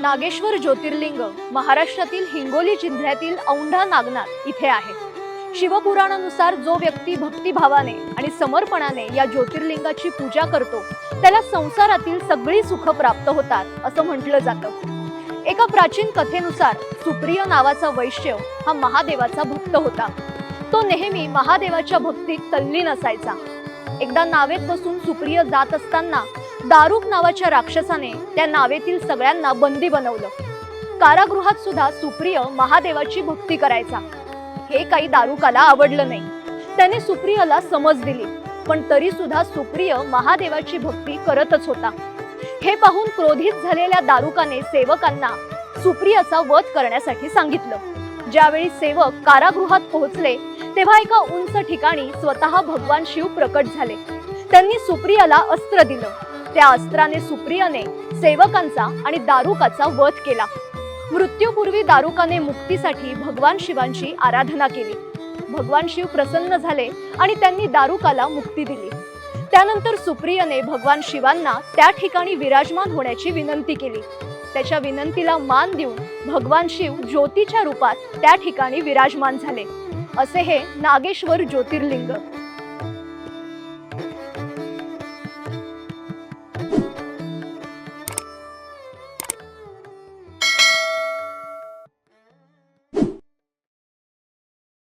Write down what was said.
नागेश्वर ज्योतिर्लिंग महाराष्ट्रातील हिंगोली जिल्ह्यातील औंढा नागनाथ इथे आहे. शिवपुराणानुसार जो व्यक्ती भक्तिभावाने आणि समर्पणाने या ज्योतिर्लिंगाची पूजा करतो त्याला संसारातील सगळी सुख प्राप्त होतात असं म्हटलं जातं. एका प्राचीन कथेनुसार सुप्रिय नावाचा वैश्य हा महादेवाचा भक्त होता. तो नेहमी महादेवाच्या भक्तीत तल्लीन असायचा. एकदा नावेत बसून सुप्रिय जात असताना दारुक नावाच्या राक्षसाने त्या नावेतील सगळ्यांना बंदी बनवलं. कारागृहात सुद्धा सुप्रिय महादेवाची भक्ती करायचा. हे काही दारुकाला आवडलं नाही. त्याने सुप्रियला समज दिली पण तरी सुद्धा सुप्रिय महादेवाची भक्ती करतच होता. हे पाहून क्रोधित झालेल्या दारुकाने सेवकांना सुप्रियाचा वध करण्यासाठी सांगितलं. ज्यावेळी सेवक कारागृहात पोहोचले तेव्हा एका उंच ठिकाणी स्वतः भगवान शिव प्रकट झाले. त्यांनी सुप्रियाला अस्त्र दिलं. त्या अस्त्राने सुप्रियाने सेवकांचा आणि दारुकाचा वध केला. मृत्यूपूर्वी दारुकाने मुक्तीसाठी भगवान शिवांची आराधना केली. भगवान शिव प्रसन्न झाले आणि त्यांनी दारुकाला मुक्ती दिली. त्यानंतर सुप्रियाने भगवान शिवांना त्या ठिकाणी विराजमान होण्याची विनंती केली. त्याच्या विनंतीला मान देऊन भगवान शिव ज्योतीच्या रूपात त्या ठिकाणी विराजमान झाले. असे हे नागेश्वर ज्योतिर्लिंग.